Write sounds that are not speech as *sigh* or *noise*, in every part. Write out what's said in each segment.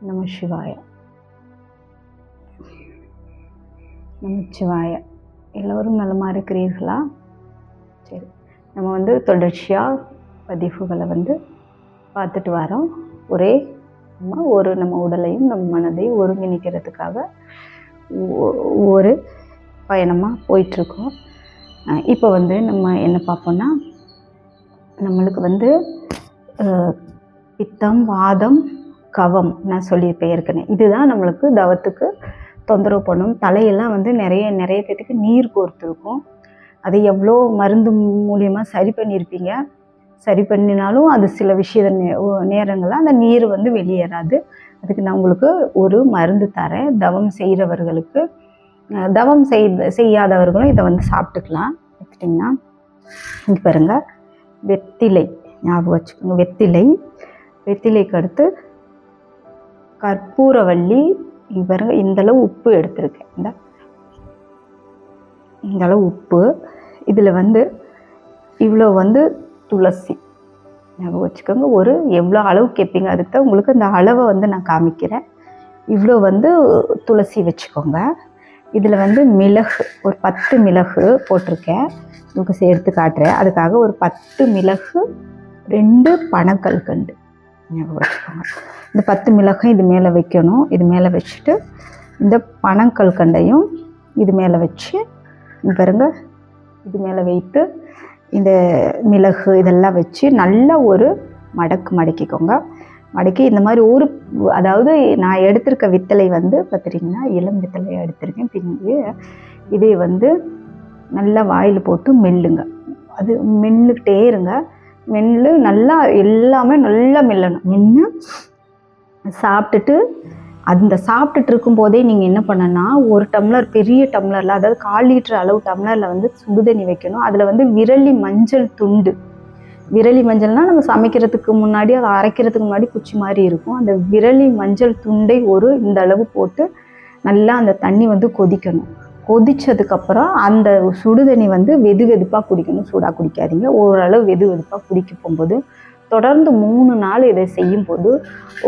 நம சிவாய. நமச்சிவாய எல்லோரும் நலமாக இருக்கிறீர்களா? சரி நம்ம வந்து தொடர்ச்சியாக பதிவுகளை வந்து பார்த்துட்டு வரோம். ஒரே நம்ம ஒரு நம்ம உடலையும் நம்ம மனதையும் ஒருங்கிணைக்கிறதுக்காக ஒ- ஒரு பயணமாக போயிட்டுருக்கோம். இப்போ வந்து நம்ம என்ன பார்ப்போம்னா நம்மளுக்கு வந்து பித்தம் வாதம் கவம் நான் சொல்லியிருப்பேன் ஏற்கனவே. இதுதான் நம்மளுக்கு தவத்துக்கு தொந்தரவு பண்ணும். தலையெல்லாம் வந்து நிறைய நிறைய பேத்துக்கு நீர் கோர்த்துருக்கும் அதை எவ்வளோ மருந்து மூலியமாக சரி பண்ணியிருப்பீங்க? சரி பண்ணினாலும் அது சில விஷய நே நேரங்களில் அந்த நீர் வந்து வெளியேறாது. அதுக்கு நான் உங்களுக்கு ஒரு மருந்து தரேன். தவம் செய்கிறவர்களுக்கு தவம் செய் செய்யாதவர்களும் இதை வந்து சாப்பிட்டுக்கலாம். எடுத்துட்டிங்கன்னா இங்கே பாருங்கள் வெத்திலை ஞாபகம் வச்சுக்கோங்க. வெத்திலை வெத்திலைக்கு அடுத்து கற்பூரவள்ளி இவர் இந்தளவு உப்பு எடுத்திருக்கேன். இந்த இந்தளவு உப்பு. இதில் வந்து இவ்வளோ வந்து துளசி. ஞாபகம் வச்சுக்கோங்க ஒரு எவ்வளோ அளவு கேட்பீங்க அதுக்கு தான் உங்களுக்கு அந்த அளவை வந்து நான் காமிக்கிறேன். இவ்வளோ வந்து துளசி வச்சுக்கோங்க. இதில் வந்து மிளகு ஒரு பத்து மிளகு போட்டிருக்கேன். உங்களுக்கு சேர்த்து காட்டுறேன். அதுக்காக ஒரு பத்து மிளகு ரெண்டு பனக்கல்கண்டு ஞாபகம் வச்சுக்கோங்க இந்த பத்து மிளகும் இது மேலே வைக்கணும். இது மேலே வச்சுட்டு இந்த பனங்கல்கண்டையும் இது மேலே வச்சு பாருங்க இது மேலே வைத்து இந்த மிளகு இதெல்லாம் வச்சு நல்லா ஒரு மடக்கு மடக்கிக்கோங்க. மடக்கி இந்த மாதிரி ஒரு அதாவது நான் எடுத்திருக்க வித்தலை வந்து பார்த்துட்டிங்கன்னா இளம் வித்தலையை எடுத்திருக்கேன். பிஞ்சு இதை வந்து நல்லா வாயில் போட்டு மெல்லுங்க. அது மெல்லுக்கிட்டே இருங்க. மெல்லு நல்லா எல்லாமே நல்லா மெல்லணும். மென்று சாப்பிட்டுட்டு அந்த சாப்பிட்டுட்டு இருக்கும்போதே நீங்கள் என்ன பண்ணனா ஒரு டம்ளர் பெரிய டம்ளரில் அதாவது கால் லிட்டர் அளவு டம்ளரில் வந்து சுடுதண்ணி வைக்கணும். அதில் வந்து விரலி மஞ்சள் துண்டு. விரலி மஞ்சள்னால் நம்ம சமைக்கிறதுக்கு முன்னாடி அதை அரைக்கிறதுக்கு முன்னாடி குச்சி மாதிரி இருக்கும். அந்த விரலி மஞ்சள் துண்டை ஒரு இந்த அளவு போட்டு நல்லா அந்த தண்ணி வந்து கொதிக்கணும். கொதிச்சதுக்கப்புறம் அந்த சுடுதண்ணி வந்து வெது வெதுப்பாக குடிக்கணும் சூடாக குடிக்காதீங்க. ஓரளவு வெது வெதுப்பாக குடிக்க போகும்போது தொடர்ந்து மூணு நாள் இதை செய்யும்போது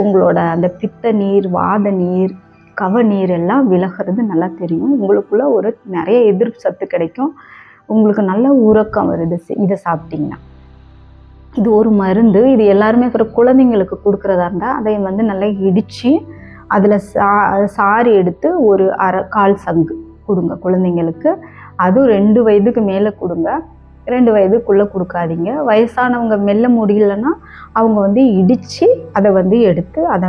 உங்களோட அந்த பித்த நீர் வாத நீர் கவ நீர் எல்லாம் விலகிறது நல்லா தெரியும். உங்களுக்குள்ள ஒரு நிறைய எதிர்ப்பு சத்து கிடைக்கும். உங்களுக்கு நல்ல உறக்கம் வருது இதை சாப்பிட்டீங்கன்னா. இது ஒரு மருந்து. இது எல்லாருமே அப்புறம் குழந்தைங்களுக்கு கொடுக்குறதா இருந்தால் அதை வந்து நல்லா இடித்து அதில் சா சாறு எடுத்து ஒரு அரை கால் சங்கு. கொடுங்க குழந்தைங்களுக்கு. அதுவும் ரெண்டு வயதுக்கு மேலே கொடுங்க. ரெண்டு வயதுக்குள்ளே கொடுக்காதீங்க. வயசானவங்க மெல்ல முடியலன்னா அவங்க வந்து இடித்து அதை வந்து எடுத்து அதை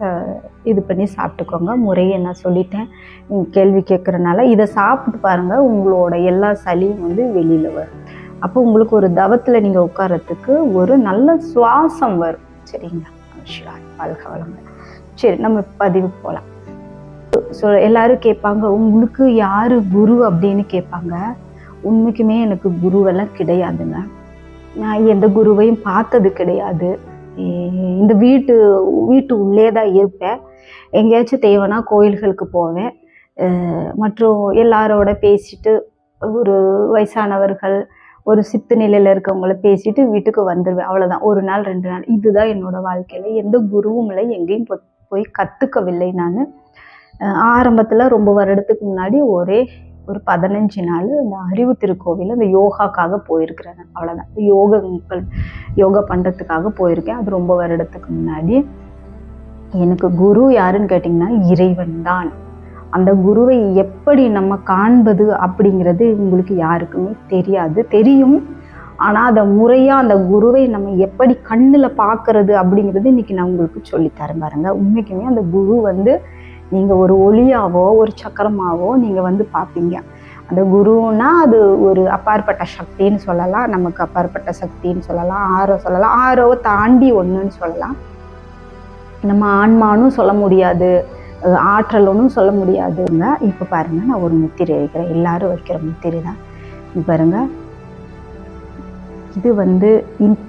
ச- இது பண்ணி சாப்பிட்டுக்கோங்க. முறையை நான் சொல்லிட்டேன். கேள்வி கேட்குறனால இதை சாப்பிட்டு பாருங்கள் உங்களோட எல்லா சளியும் வந்து வெளியில் வரும். அப்போ உங்களுக்கு ஒரு தவத்தில் நீங்கள் உட்காரத்துக்கு ஒரு நல்ல சுவாசம் வரும். சரிங்களா? சிவாய் வாழ்க வளங்கள் சரி நம்ம பதிவு போகலாம். ஸோ எல்லாரும் கேட்பாங்க உங்களுக்கு யார் குரு? அப்படின்னு கேட்பாங்க. உண்மைக்குமே எனக்கு குருவெல்லாம் கிடையாதுங்க. நான் எந்த குருவையும் பார்த்தது கிடையாது. இந்த வீட்டு வீட்டு உள்ளே தான் இருப்பேன். எங்கேயாச்சும் தேவைன்னா கோயில்களுக்கு போவேன். மற்றும் எல்லாரோட பேசிட்டு ஒரு வயசானவர்கள் ஒரு சித்து நிலையில் இருக்கவங்கள பேசிட்டு வீட்டுக்கு வந்துடுவேன் அவ்வளோதான் ஒரு நாள் ரெண்டு நாள். இதுதான் என்னோட வாழ்க்கையில். எந்த குருவும் இல்லை. எங்கேயும் போய் கற்றுக்கவில்லை நான். ஆரம்பத்தில் ரொம்ப வருடத்துக்கு முன்னாடி ஒரே ஒரு பதினஞ்சு நாள் இந்த அறிவு திருக்கோவில் அந்த யோகாக்காக போயிருக்கிறேன் அவ்வளோதான் யோகங்கள் யோகா பண்ணுறதுக்காக போயிருக்கேன். அது ரொம்ப வருடத்துக்கு முன்னாடி. எனக்கு குரு யாருன்னு கேட்டிங்கன்னா இறைவன் தான். அந்த குருவை எப்படி நம்ம காண்பது அப்படிங்கிறது உங்களுக்கு யாருக்குமே தெரியாது. தெரியும். ஆனால் அதை முறையாக அந்த குருவை நம்ம எப்படி கண்ணில் பார்க்கறது அப்படிங்கிறது இன்னைக்கு நான் உங்களுக்கு சொல்லித்தரேன் பாருங்கள் உண்மைக்குமே அந்த குரு வந்து நீங்கள் ஒரு ஒளியாவோ ஒரு சக்கரமாவோ நீங்கள் வந்து பார்ப்பீங்க. அந்த குருன்னா அது ஒரு அப்பாற்பட்ட சக்தின்னு சொல்லலாம் நமக்கு அப்பாற்பட்ட சக்தின்னு சொல்லலாம் ஆரோ சொல்லலாம் ஆரோவை தாண்டி ஒன்றுன்னு சொல்லலாம். நம்ம ஆன்மானும் சொல்ல முடியாது அஹ் சொல்ல முடியாதுங்க. இப்போ பாருங்க நான் ஒரு முத்திரை வைக்கிறேன் எல்லாரும் வைக்கிற முத்திரை தான். பாருங்க. இது வந்து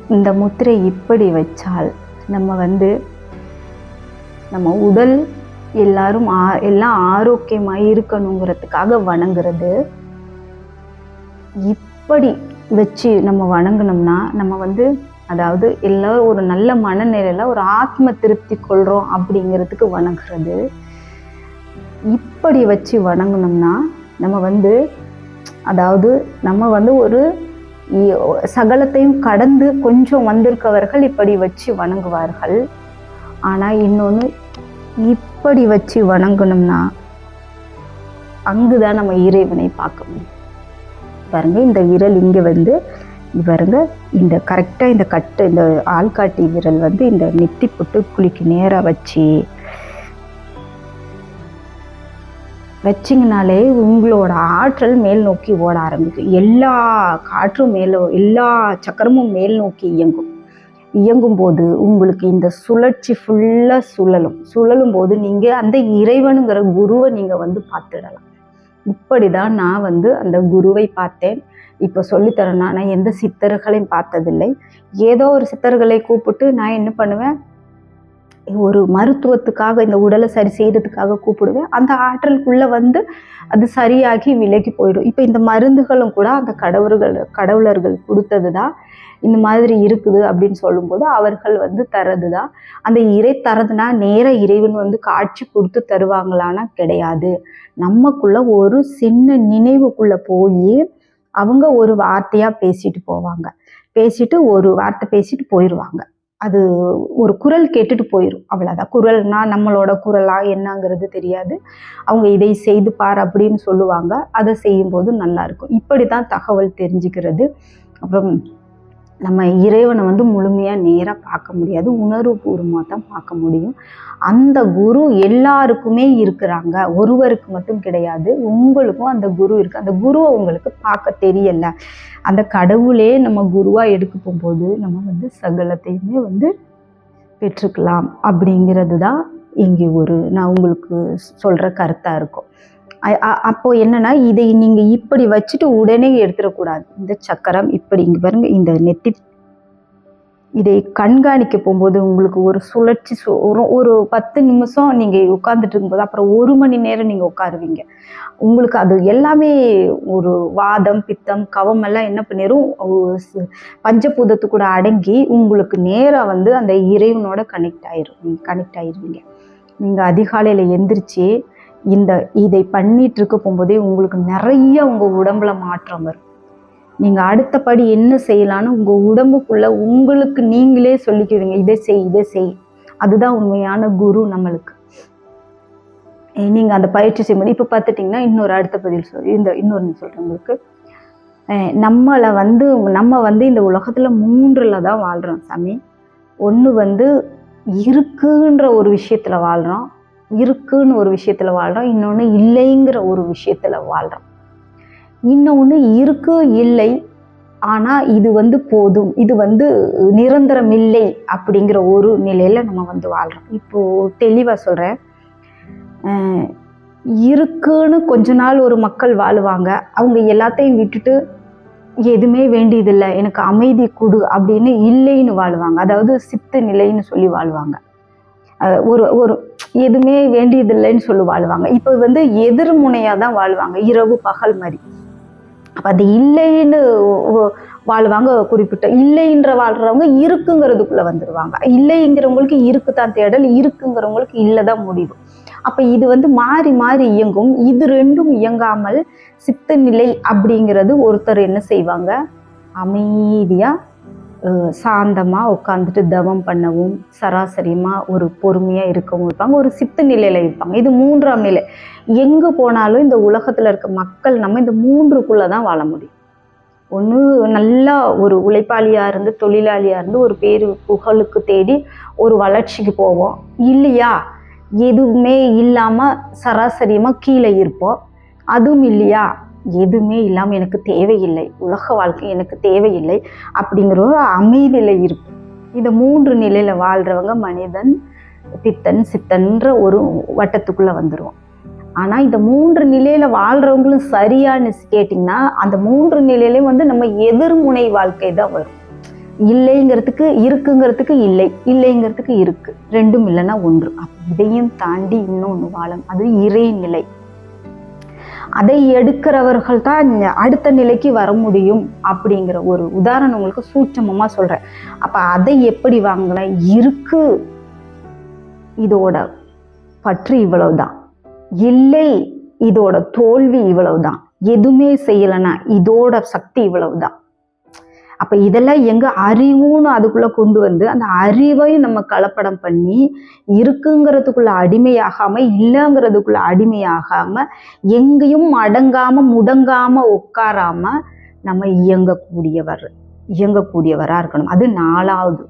இந்த முத்திரை இப்படி வச்சால் நம்ம வந்து நம்ம உடல் எல்லாரும் ஆ எல்லாம் ஆரோக்கியமாக இருக்கணுங்கிறதுக்காக வணங்குறது. இப்படி வச்சு நம்ம வணங்கினோம்னா நம்ம வந்து அதாவது எல்லோரும் ஒரு நல்ல மனநிலையில் ஒரு ஆத்ம திருப்தி கொள்கிறோம் அப்படிங்கிறதுக்கு வணங்குறது. இப்படி வச்சு வணங்கினோம்னா நம்ம வந்து அதாவது நம்ம வந்து ஒரு சகலத்தையும் கடந்து கொஞ்சம் வந்திருக்கவர்கள் இப்படி வச்சு வணங்குவார்கள். ஆனால் இன்னொன்று இப் எப்படி வச்சு வணங்கணும்னா அங்குதான் நம்ம இறைவனை பார்க்க முடியும். பாருங்க இந்த விரல் இங்கே வந்து பாருங்க இந்த கரெக்டாக இந்த கட்டு இந்த ஆள்காட்டி விரல் வந்து இந்த நெத்தி போட்டு குளிக்கு நேராக வச்சு வச்சிங்கனாலே உங்களோட ஆற்றல் மேல் நோக்கி ஓட ஆரம்பிக்கும். எல்லா காற்றும் மேலே எல்லா சக்கரமும் மேல் நோக்கி இயங்கும். இயங்கும் போது உங்களுக்கு இந்த சுழற்சி ஃபுல்லாக சுழலும். சுழலும் போது நீங்கள் அந்த இறைவனுங்கிற குருவை நீங்கள் வந்து பார்த்துடலாம். இப்படி தான் நான் வந்து அந்த குருவை பார்த்தேன். இப்போ சொல்லித்தரேன். நான் எந்த சித்தர்களையும் பார்த்ததில்லை. ஏதோ ஒரு சித்தர்களை கூப்பிட்டு நான் என்ன பண்ணுவேன்? ஒரு மருத்துவத்துக்காக இந்த உடலை சரி செய்கிறதுக்காக கூப்பிடுவேன். அந்த ஆற்றலுக்குள்ளே வந்து அது சரியாகி விலகி போயிடும். இப்போ இந்த மருந்துகளும் கூட அந்த கடவுள்கள் கடவுளர்கள் கொடுத்தது தான் இந்த மாதிரி இருக்குது அப்படின்னு சொல்லும்போது அவர்கள் வந்து தரது தான் அந்த இறை தரதுனா நேர இறைவன் வந்து காட்சி கொடுத்து தருவாங்களான்னா கிடையாது. நமக்குள்ள ஒரு சின்ன நினைவுக்குள்ளே போய் அவங்க ஒரு வார்த்தையாக பேசிட்டு போவாங்க. பேசிட்டு ஒரு வார்த்தை பேசிட்டு போயிடுவாங்க அது ஒரு குரல் கேட்டுட்டு போயிடும் அவ்வளோதான் குரல்னா நம்மளோட குரலா என்னங்கிறது தெரியாது. அவங்க இதை செய்து பார் அப்படின்னு சொல்லுவாங்க. அதை செய்யும்போது நல்லாயிருக்கும் இப்படி தான் தகவல் தெரிஞ்சுக்கிறது. அப்புறம் நம்ம இறைவனை வந்து முழுமையாக நேராக பார்க்க முடியாது உணர்வுபூர்வமாக தான் பார்க்க முடியும். அந்த குரு எல்லாருக்குமே இருக்கிறாங்க. ஒருவருக்கு மட்டும் கிடையாது உங்களுக்கும் அந்த குரு இருக்கு. அந்த குருவை உங்களுக்கு பார்க்க தெரியல. அந்த கடவுளே நம்ம குருவாக எடுக்க போகும்போது நம்ம வந்து சகலத்தையுமே வந்து பெற்றுக்கலாம் அப்படிங்கிறது தான் இங்கே ஒரு நான் உங்களுக்கு சொல்கிற கருத்தாக இருக்கும். அப்போ என்னன்னா இதை நீங்கள் இப்படி வச்சுட்டு உடனே எடுத்துடக்கூடாது. இந்த சக்கரம் இப்படி இங்கே பாருங்க இந்த நெத்தி இதை கண்காணிக்க போகும்போது உங்களுக்கு ஒரு சுழற்சி சு- ஒரு ஒரு பத்து நிமிஷம் நீங்கள் உட்காந்துட்டு இருக்கும்போது அப்புறம் ஒரு மணி நேரம் நீங்கள் உட்காருவீங்க. உங்களுக்கு அது எல்லாமே ஒரு வாதம் பித்தம் கவம் எல்லாம் என்ன பண்ணிடும் பஞ்சபூதத்து கூட அடங்கி உங்களுக்கு நேராக வந்து அந்த இறைவனோட கனெக்ட் ஆயிரும் கனெக்ட் ஆயிருவீங்க. நீங்கள் அதிகாலையில் எந்திரிச்சு இந்த இதை பண்ணிட்டு இருக்க போகும்போதே உங்களுக்கு நிறைய உங்கள் உடம்புல மாற்றம் வரும். நீங்கள் அடுத்தபடி என்ன செய்யலான்னு உங்கள் உடம்புக்குள்ள உங்களுக்கு நீங்களே சொல்லிக்குவீங்க இதை செய் இதை செய். அதுதான் உண்மையான குரு நம்மளுக்கு. நீங்கள் அந்த பயிற்சி செய்யும்போது இப்போ பார்த்துட்டிங்கன்னா இன்னொரு அடுத்த பதில் சொல் இந்த இன்னொன்று சொல்கிறேன் உங்களுக்கு. நம்மளை வந்து நம்ம வந்து இந்த உலகத்தில் மூன்றில் தான் வாழ்கிறோம் சாமி. ஒன்று வந்து இருக்குன்ற ஒரு விஷயத்தில் வாழ்கிறோம் இருக்குன்னு ஒரு விஷயத்தில் வாழ்கிறோம் இன்னொன்று இல்லைங்கிற ஒரு விஷயத்தில் வாழ்கிறோம் இன்னொன்று இருக்கு இல்லை ஆனால் இது வந்து போதும் இது வந்து நிரந்தரம் இல்லை அப்படிங்கிற ஒரு நிலையில் நம்ம வந்து வாழ்கிறோம் இப்போது தெளிவாக சொல்கிறேன் இருக்குன்னு கொஞ்ச நாள் ஒரு மக்கள் வாழுவாங்க அவங்க எல்லாத்தையும் விட்டுட்டு எதுவுமே வேண்டியதில்லை எனக்கு அமைதி கொடு அப்படின்னு இல்லைன்னு வாழ்வாங்க. அதாவது சித்த நிலைன்னு சொல்லி வாழ்வாங்க. ஒரு ஒரு எதுவுமே வேண்டியதில்லைன்னு சொல்லி வாழ்வாங்க. இப்போ வந்து எதிர்முனையாக தான் வாழ்வாங்க. இரவு பகல் மாதிரி. அப்போ அது இல்லைன்னு வாழ்வாங்க குறிப்பிட்ட இல்லைன்ற வாழ்றவங்க இருக்குங்கிறதுக்குள்ளே வந்துடுவாங்க இல்லைங்கிறவங்களுக்கு இருக்கு தான் தேடல் இருக்குங்கிறவங்களுக்கு இல்லை தான் முடிவு. அப்போ இது வந்து மாறி மாறி இயங்கும். இது ரெண்டும் இயங்காமல் சித்த நிலை அப்படிங்கிறது ஒருத்தர் என்ன செய்வாங்க? அமைதியாக சாந்தமாக உட்காந்துட்டு தவம் பண்ணவும் சராசரியமாக ஒரு பொறுமையாக இருக்கவும் இருப்பாங்க. ஒரு சித்து நிலையில் இருப்பாங்க. இது மூன்றாம் நிலை. எங்கே போனாலும் இந்த உலகத்தில் இருக்க மக்கள் நம்ம இந்த மூன்றுக்குள்ளே தான் வாழ முடியும். ஒன்று நல்லா ஒரு உழைப்பாளியாக இருந்து தொழிலாளியாக இருந்து ஒரு பேர் புகழுக்கு தேடி ஒரு வளர்ச்சிக்கு போவோம். இல்லையா? எதுவுமே இல்லாமல் சராசரியமாக கீழே இருப்போம். அதுவும் இல்லையா? எதுவுமே இல்லாமல் எனக்கு தேவையில்லை. உலக வாழ்க்கை எனக்கு தேவையில்லை அப்படிங்கிற ஒரு அமைதியில் இருக்கும் இந்த மூன்று நிலையில் வாழ்கிறவங்க மனிதன் பித்தன் சித்தன்ற ஒரு வட்டத்துக்குள்ளே வந்துடுவோம் ஆனால் இந்த மூன்று நிலையில் வாழ்கிறவங்களும் சரியான்னு கேட்டிங்கன்னா அந்த மூன்று நிலையிலையும் வந்து நம்ம எதிர்முனை வாழ்க்கை தான் வரும். இல்லைங்கிறதுக்கு இருக்குங்கிறதுக்கு இல்லை இல்லைங்கிறதுக்கு இருக்குது ரெண்டும் இல்லைன்னா ஒன்று. அப்ப இதையும் தாண்டி இன்னொன்று வாழும். அது இறைநிலை. அதை எடுக்கிறவர்கள் தான் அடுத்த நிலைக்கு வர முடியும் அப்படிங்கிற ஒரு உதாரணம் உங்களுக்கு சூட்சமமாக சொல்கிறேன் அப்போ அதை எப்படி வாங்கலாம் இருக்கு இதோட பற்று இவ்வளவுதான். இல்லை இதோட தோல்வி இவ்வளவுதான். எதுவுமே செய்யலைன்னா இதோட சக்தி இவ்வளவுதான். அப்ப இதெல்லாம் எங்க அறிவுன்னு அதுக்குள்ள கொண்டு வந்து அந்த அறிவையும் நம்ம கலப்படம் பண்ணி இருக்குங்கிறதுக்குள்ள அடிமையாகாம இல்லைங்கிறதுக்குள்ள அடிமையாகாம எங்கேயும் அடங்காம முடங்காம உட்காராம நம்ம இயங்கக்கூடியவர் இயங்கக்கூடியவராக இருக்கணும். அது நாலாவது.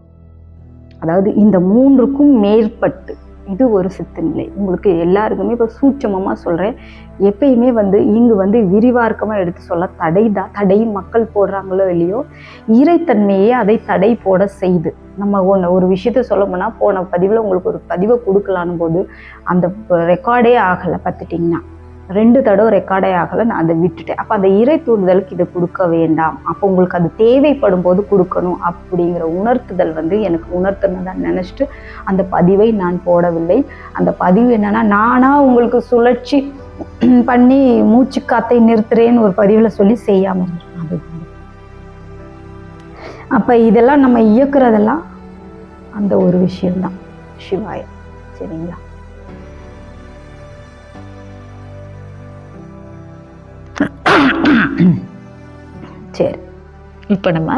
அதாவது இந்த மூன்றுக்கும் மேற்பட்டு. இது ஒரு சித்து நிலை. உங்களுக்கு எல்லாருக்குமே இப்போ சூட்சமமாக சொல்கிறேன் எப்பயுமே வந்து இங்கு வந்து விரிவார்க்கமாக எடுத்து சொல்ல தடை தான் தடை மக்கள் போடுறாங்களோ இல்லையோ இறைத்தன்மையே அதை தடை போட செய்து. நம்ம ஒன்று ஒரு விஷயத்த சொல்லமுன்னா போன பதிவில் உங்களுக்கு ஒரு பதிவை கொடுக்கலான்னு போது அந்த ரெக்கார்டே ஆகலை பார்த்துட்டிங்கன்னா. ரெண்டு தடவை ரெக்கார்டே ஆகலை நான் அதை விட்டுட்டேன். அப்போ அந்த இறை தூண்டுதலுக்கு இதை கொடுக்க வேண்டாம். அப்போ உங்களுக்கு அது தேவைப்படும் போது கொடுக்கணும் அப்படிங்கிற உணர்த்துதல் வந்து எனக்கு உணர்த்துனதான் நினச்சிட்டு அந்த பதிவை நான் போடவில்லை. அந்த பதிவு என்னன்னா நானாக உங்களுக்கு சுழற்சி *clears throat* பண்ணி மூச்சு காத்தை நிறுத்துறேன்னு ஒரு பதிவில் சொல்லி செய்யாமல் அது அப்போ இதெல்லாம் நம்ம இயக்குறதெல்லாம் அந்த ஒரு விஷயம்தான். சிவாய. சரிங்களா? சரி. இப்போ நம்ம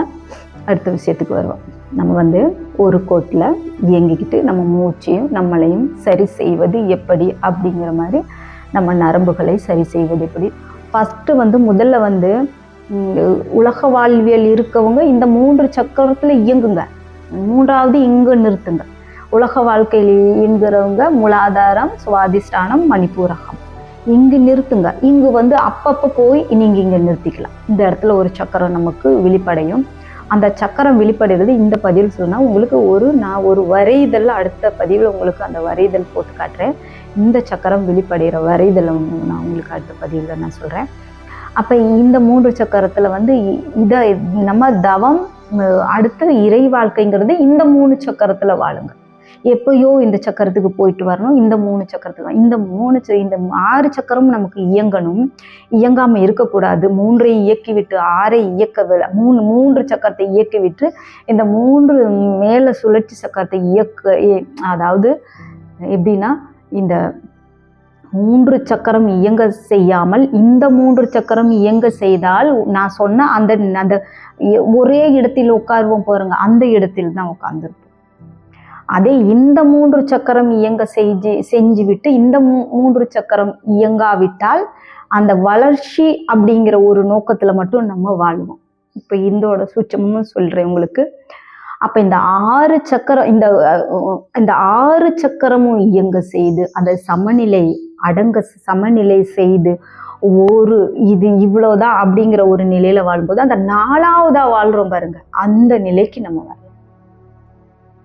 அடுத்த விஷயத்துக்கு வருவோம். நம்ம வந்து ஒரு கோட்டில் இயங்கிக்கிட்டு நம்ம மூச்சையும் நம்மளையும் சரி செய்வது எப்படி அப்படிங்கிற மாதிரி நம்ம நரம்புகளை சரி செய்வது எப்படி? ஃபஸ்ட்டு வந்து முதல்ல வந்து உலக வாழ்வியல் இருக்கவங்க இந்த மூன்று சக்கரத்தில் இயங்குங்க. மூன்றாவது இங்கு நிறுத்துங்க. உலக வாழ்க்கையில் இயங்குறவங்க மூலாதாரம் சுவாதிஷ்டானம் மணிப்பூரகம். இங்கு நிறுத்துங்க. இங்கு வந்து அப்பப்போ போய் நீங்கள் இங்கே நிறுத்திக்கலாம். இந்த இடத்துல ஒரு சக்கரம் நமக்கு வெளிப்படையும் அந்த சக்கரம் வெளிப்படுகிறது இந்த பதிவில் சொன்னால் உங்களுக்கு ஒரு நான் ஒரு வரைதல் அடுத்த பதிவில் உங்களுக்கு அந்த வரைதல் போட்டு காட்டுறேன். இந்த சக்கரம் வெளிப்படுகிற வரைதலை நான் உங்களுக்கு அடுத்த பதிவில் நான் சொல்கிறேன் அப்போ இந்த மூன்று சக்கரத்தில் வந்து இதை நம்ம தவம் அடுத்த இறை வாழ்க்கைங்கிறது இந்த மூணு சக்கரத்தில் வாழுங்க. எப்பயோ இந்த சக்கரத்துக்கு போயிட்டு வரணும் இந்த மூணு சக்கரத்துக்கு இந்த மூணு ச- இந்த ஆறு சக்கரமும் நமக்கு இயங்கணும். இயங்காம இருக்கக்கூடாது. மூன்றை இயக்கி விட்டு ஆறை இயக்க மூணு மூன்று சக்கரத்தை இயக்கி விட்டு இந்த மூன்று மேல சுழற்சி சக்கரத்தை இயக்க அதாவது எப்படின்னா இந்த மூன்று சக்கரம் இயங்க செய்யாமல் இந்த மூன்று சக்கரம் இயங்க செய்தால் நான் சொன்ன அந்த அந்த ஒரே இடத்தில் உட்காருவோம் பாருங்க அந்த இடத்தில் தான் உட்காந்துருப்போம் அதே இந்த மூன்று சக்கரம் இயங்க செஞ்சு செஞ்சு விட்டு இந்த மூ- மூன்று சக்கரம் இயங்காவிட்டால் அந்த வளர்ச்சி அப்படிங்கிற ஒரு நோக்கத்துல மட்டும் நம்ம வாழ்வோம். இப்போ இந்தோட சூட்சமும் சொல்றேன் உங்களுக்கு. அப்ப இந்த ஆறு சக்கரம் இந்த இந்த ஆறு சக்கரமும் இயங்க செய்து அந்த சமநிலை அடங்க சமநிலை செய்து ஒரு இது இவ்வளவுதான் அப்படிங்கிற ஒரு நிலையில வாழும்போது அந்த நாலாவதா வாழ்றோம் பாருங்க. அந்த நிலைக்கு நம்ம வரோம்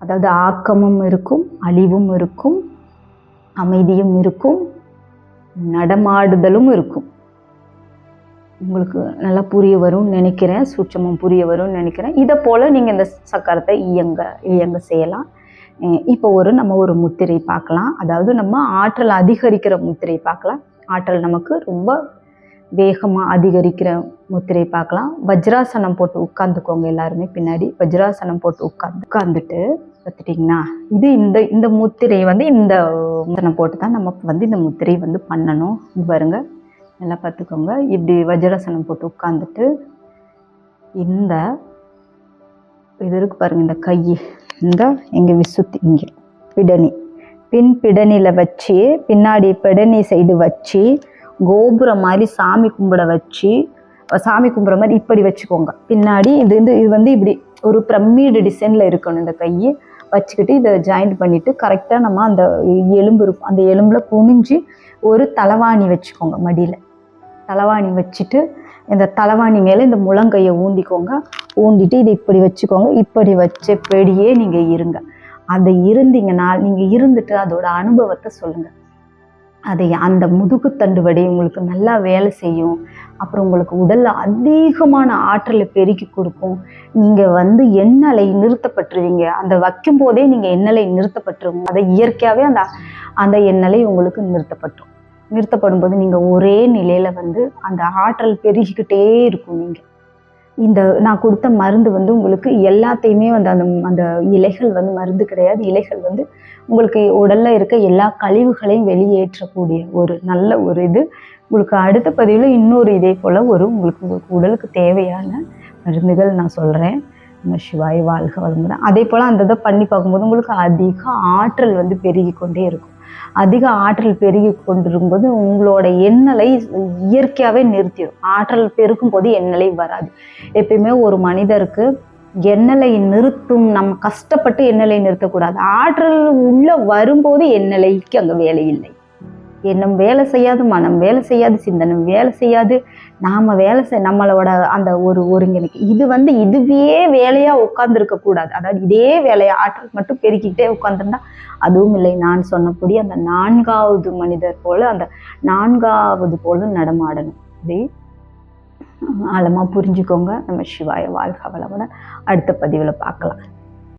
அதாவது ஆக்கமும் இருக்கும் அழிவும் இருக்கும் அமைதியும் இருக்கும் நடமாடுதலும் இருக்கும். உங்களுக்கு நல்லா புரிய வரும்னு நினைக்கிறேன் சூட்சமும் புரிய வரும்னு நினைக்கிறேன். இதை போல் நீங்கள் இந்த சக்கரத்தை இயங்க இயங்க செய்யலாம். இப்போ ஒரு நம்ம ஒரு முத்திரை பார்க்கலாம். அதாவது நம்ம ஆற்றல் அதிகரிக்கிற முத்திரை பார்க்கலாம். ஆற்றல் நமக்கு ரொம்ப வேகமாக அதிகரிக்கிற முத்திரை பார்க்கலாம். வஜ்ராசனம் போட்டு உட்காந்துக்கோங்க எல்லாருமே பின்னாடி. வஜ்ராசனம் போட்டு உட்காந்து உட்காந்துட்டு பார்த்துட்டிங்கன்னா இது இந்த இந்த முத்திரை வந்து இந்த முத்திரை போட்டு தான் நம்ம வந்து இந்த முத்திரை வந்து பண்ணணும். பாருங்க. நல்லா பார்த்துக்கோங்க. இப்படி வஜ்ராசனம் போட்டு உட்காந்துட்டு இந்த இது இருக்கு பாருங்க இந்த கை இந்த எங்கள் விசுத்தி இங்கே பிடனி. பின் பிடனியில் வச்சு பின்னாடி பிடனி சைடு வச்சு கோபுரம் மாதிரி சாமி கும்பிட வச்சு சாமி கும்பிட்ற மாதிரி இப்படி வச்சுக்கோங்க. பின்னாடி இது வந்து இது வந்து இப்படி ஒரு பிரமிடு டிசைனில் இருக்கணும் இந்த கையை. வச்சுக்கிட்டு இதை ஜாயிண்ட் பண்ணிவிட்டு கரெக்டாக நம்ம அந்த எலும்பு இருக்கும். அந்த எலும்பில் குனிஞ்சு ஒரு தலவாணி வச்சுக்கோங்க மடியில். தலவாணி வச்சுட்டு இந்த தலவாணி மேலே இந்த முழங்கையை ஊண்டிக்கோங்க ஊண்டிட்டு இதை இப்படி வச்சுக்கோங்க. இப்படி வச்ச பெடியே நீங்கள் இருங்க. அதை இருந்தீங்கன்னா நீங்கள் இருந்துட்டு அதோட அனுபவத்தை சொல்லுங்கள் அதை அந்த முதுகுத்தண்டு வடி உங்களுக்கு நல்லா வேலை செய்யும். அப்புறம் உங்களுக்கு உடல்ல அதிகமான ஆற்றலை பெருக்கி கொடுக்கும். நீங்கள் வந்து எண்ணலை நிறுத்தப்பட்டுருவீங்க. அந்த வைக்கும் போதே நீங்கள் எண்ணலை நிறுத்தப்பட்டுருவீங்க. அதை இயற்கையாகவே அந்த அந்த எண்ணலை உங்களுக்கு நிறுத்தப்பட்டுரும் நிறுத்தப்படும் போது நீங்கள் ஒரே நிலையில் வந்து அந்த ஆற்றல் பெருகிக்கிட்டே இருக்கும் நீங்கள் இந்த நான் கொடுத்த மருந்து வந்து உங்களுக்கு எல்லாத்தையுமே வந்து அந்த அந்த இலைகள் வந்து மருந்து கிடையாது. இலைகள் வந்து உங்களுக்கு உடல்ல இருக்க எல்லா கழிவுகளையும் வெளியேற்றக்கூடிய ஒரு நல்ல ஒரு இது. உங்களுக்கு அடுத்த பதிவில் இன்னொரு இதே போல் ஒரு உங்களுக்கு உங்களுக்கு உடலுக்கு தேவையான மருந்துகள் நான் சொல்கிறேன் நம்ம சிவாய் வாழ்க வளமுடன். அதே போல் அந்த இதை பண்ணி பார்க்கும்போது உங்களுக்கு அதிக ஆற்றல் வந்து பெருகி கொண்டே இருக்கும். அதிக ஆற்றல் பெருகி கொண்டிருக்கும்போது உங்களோட எண்ணலை இயற்கையாகவே நிறுத்திடும். ஆற்றல் பெருக்கும் போது எண்ணலை வராது. எப்பயுமே ஒரு மனிதருக்கு எண்ணலை நிறுத்தும் நம்ம கஷ்டப்பட்டு எண்ணலை நிறுத்தக்கூடாது. ஆற்றல் உள்ள வரும்போது எண்ணலைக்கு அங்கே வேலை இல்லை. எண்ணம் வேலை செய்யாது மனம் வேலை செய்யாது சிந்தனம் வேலை செய்யாது. நாம் வேலை செய் நம்மளோட அந்த ஒரு ஒருங்கிணைக்கு இது வந்து இதுவே வேலையாக உட்காந்துருக்க கூடாது. அதாவது இதே வேலையை ஆற்றல் மட்டும் பெருக்கிக்கிட்டே உட்காந்துருந்தா அதுவும் இல்லை. நான் சொன்னபடி அந்த நான்காவது மனிதர் போல அந்த நான்காவது போல நடமாடணும். இதை ஆழமாக புரிஞ்சுக்கோங்க. நம்ம சிவாய வாழ்க வளமுடன் அடுத்த பதிவில் பார்க்கலாம்.